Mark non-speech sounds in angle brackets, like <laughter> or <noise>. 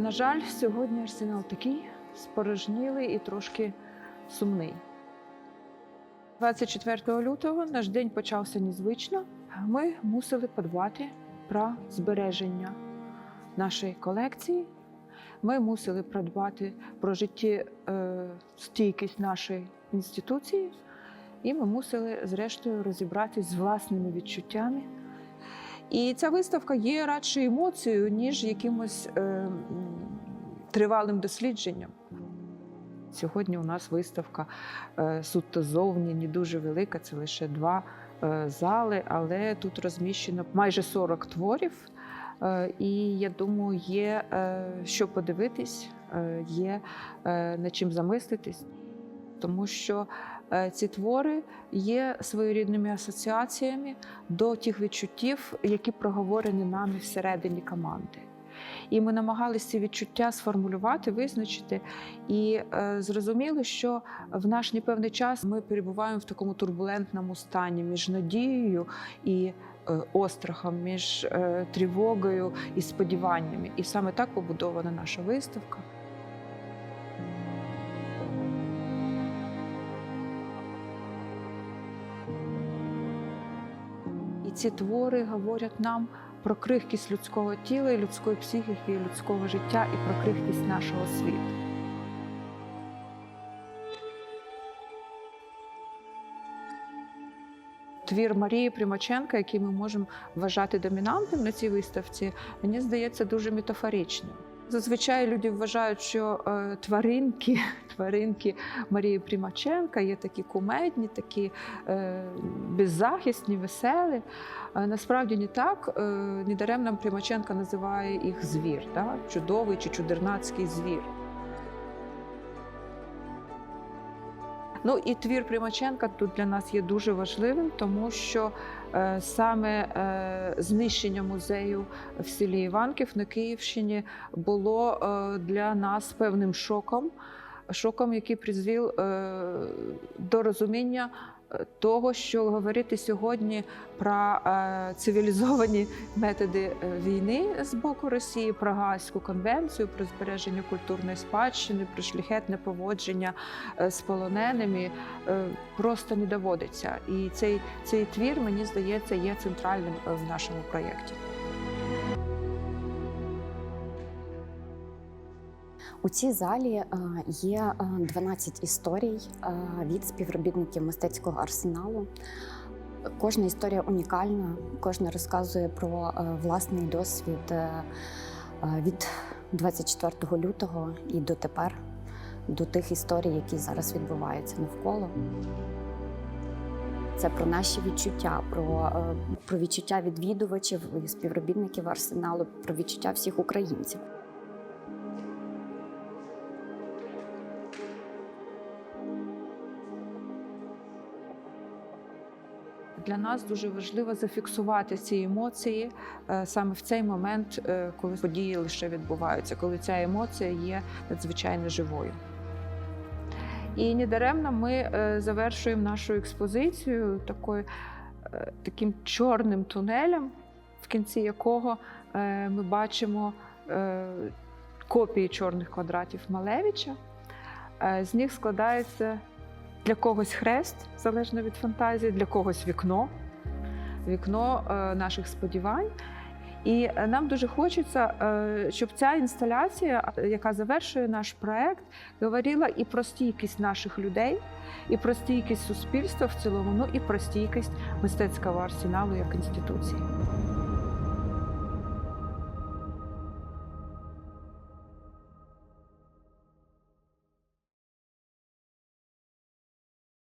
На жаль, сьогодні арсенал такий спорожнілий і трошки сумний. 24 лютого наш день почався незвично. Ми мусили подбати про збереження нашої колекції. Ми мусили подбати про життєстійкість нашої інституції, і ми мусили, зрештою, розібратись з власними відчуттями. І ця виставка є радше емоцією, ніж якимось е, тривалим дослідженням. Сьогодні у нас виставка е, суто зовні, не дуже велика, це лише два е, зали, але тут розміщено майже 40 творів. Е, І я думаю, є е, що подивитись, е, є е, над чим замислитись, тому що е, ці твори є своєрідними асоціаціями до тих відчуттів, які проговорені нами всередині команди. І ми намагалися ці відчуття сформулювати, визначити, і е, зрозуміли, що в наш непевний час ми перебуваємо в такому турбулентному стані між надією і е, острахом, між е, тривогою і сподіваннями. І саме так побудована наша виставка. І ці твори говорять нам про крихкість людського тіла, і людської психіки, і людського життя, і про крихкість нашого світу. Твір Марії Примаченка, який ми можемо вважати домінантним на цій виставці, мені здається дуже метафоричним. Зазвичай люди вважають, що е, тваринки, <laughs> тваринки Марії Примаченка є такі кумедні, такі е, беззахисні, веселі. Е, Насправді не так. Недаремно Примаченка називає їх звір, да? чудовий чи чудернацький звір. Ну і твір Примаченка тут для нас є дуже важливим, тому що е, саме е, знищення музею в селі Іванків на Київщині було е, для нас певним шоком, шоком, який призвів до розуміння того, що говорити сьогодні про е, цивілізовані методи е, війни з боку Росії, про Гаазьку конвенцію, про збереження культурної спадщини, про шляхетне поводження е, з полоненими просто не доводиться. І цей, цей твір, мені здається, є центральним в нашому проєкті. У цій залі е, є е, 12 історій е, від співробітників мистецького арсеналу. Кожна історія унікальна, кожна розказує про е, власний досвід е, е, від 24 лютого і дотепер, до тих історій, які зараз відбуваються навколо. Це про наші відчуття, про, е, про відчуття відвідувачів співробітників арсеналу, про відчуття всіх українців. Для нас дуже важливо зафіксувати ці емоції е, саме в цей момент, е, коли події лише відбуваються, коли ця емоція є надзвичайно живою. І недаремно ми е, завершуємо нашу експозицію такою, таким чорним тунелем, в кінці якого ми бачимо копії чорних квадратів Малевича. З них складається для когось хрест, залежно від фантазії, для когось вікно, вікно е, наших сподівань. І е, нам дуже хочеться, е, щоб ця інсталяція, яка завершує наш проект, говорила і про стійкість наших людей, і про стійкість суспільства в цілому, ну і про стійкість мистецького арсеналу як інституції.